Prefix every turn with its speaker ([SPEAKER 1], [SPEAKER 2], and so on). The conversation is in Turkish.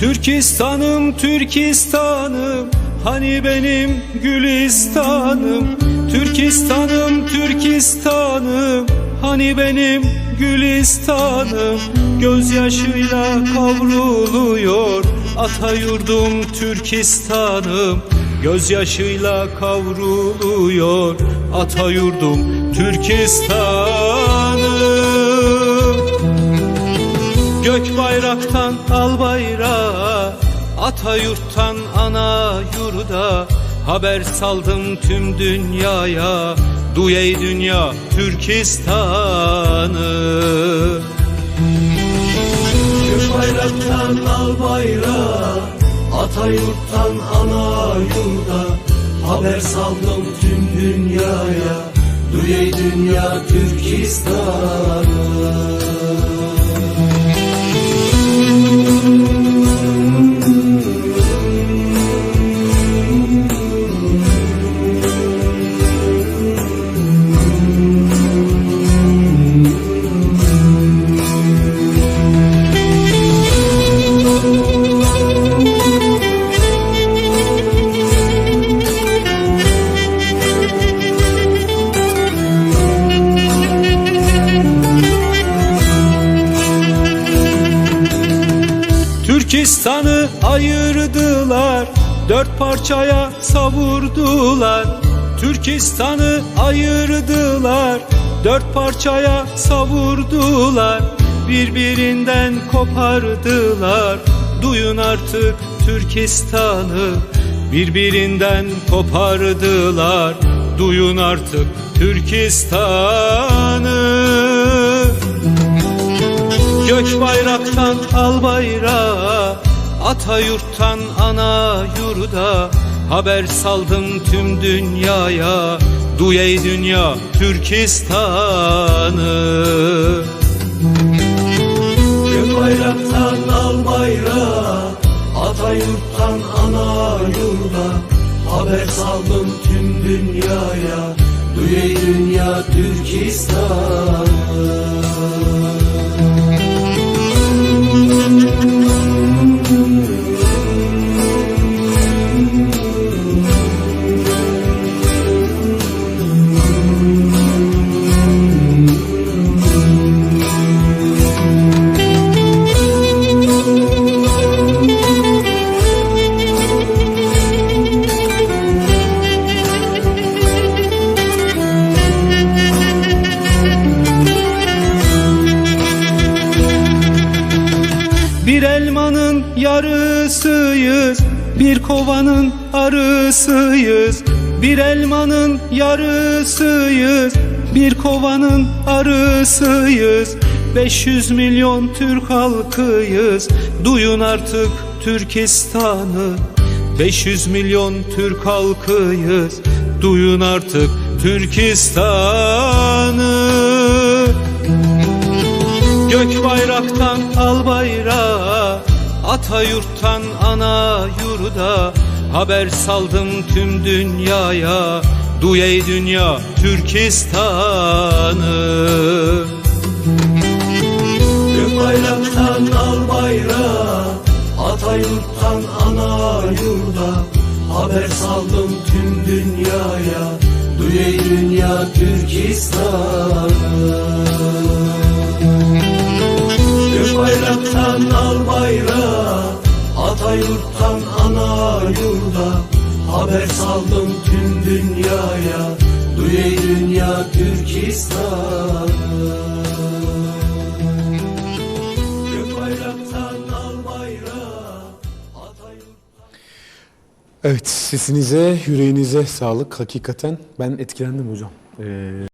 [SPEAKER 1] Türkistan'ım Türkistan'ım Hani benim Gülistan'ım? Türkistan'ım Türkistan'ım Hani benim Gülistan'ım? Gözyaşıyla kavruluyor Ata yurdum Türkistan'ım. Gözyaşıyla kavruluyor Ata yurdum Türkistan'ım Gök bayraktan al bayrağı Ata yurttan ana yurda. Haber saldım tüm dünyaya Duy ey dünya Türkistan'ı.
[SPEAKER 2] Gök bayraktan al bayrağı Ata yurttan ana yurda. Haber saldım tüm dünyaya Duy ey dünya Türkistan'ı
[SPEAKER 1] Türkistan'ı ayırdılar Dört parçaya savurdular. Türkistan'ı ayırdılar Dört parçaya savurdular. Birbirinden kopardılar Duyun artık Türkistan'ı. Birbirinden kopardılar Duyun artık Türkistan'ı Gök bayraktan al bayrağı Ata yurttan ana yurda. Haber saldım tüm dünyaya Duy ey dünya Türkistan'ı.
[SPEAKER 2] Gök bayraktan al bayrağı Ata yurttan ana yurda. Haber saldım tüm dünyaya Duy ey dünya Türkistan'ı
[SPEAKER 1] yarısıyız. Bir kovanın arısıyız. Bir elmanın yarısıyız. Bir kovanın arısıyız. 500 milyon Türk halkıyız. Duyun artık Türkistan'ı. 500 milyon Türk halkıyız. Duyun artık Türkistan'ı. Gök bayraktan al bayrağı Ata yurttan ana yurda Haber saldım tüm dünyaya. Duy ey dünya Türkistan'ı.
[SPEAKER 2] Gök bayraktan al bayrağı Ata yurttan ana yurda. Haber saldım tüm dünyaya Duy ey dünya Türkistan'ı yurttan ana yurda Haber saldım tüm dünyaya Duy ey dünya yurttan
[SPEAKER 3] Evet sesinize, yüreğinize sağlık. Hakikaten ben etkilendim hocam. Ee,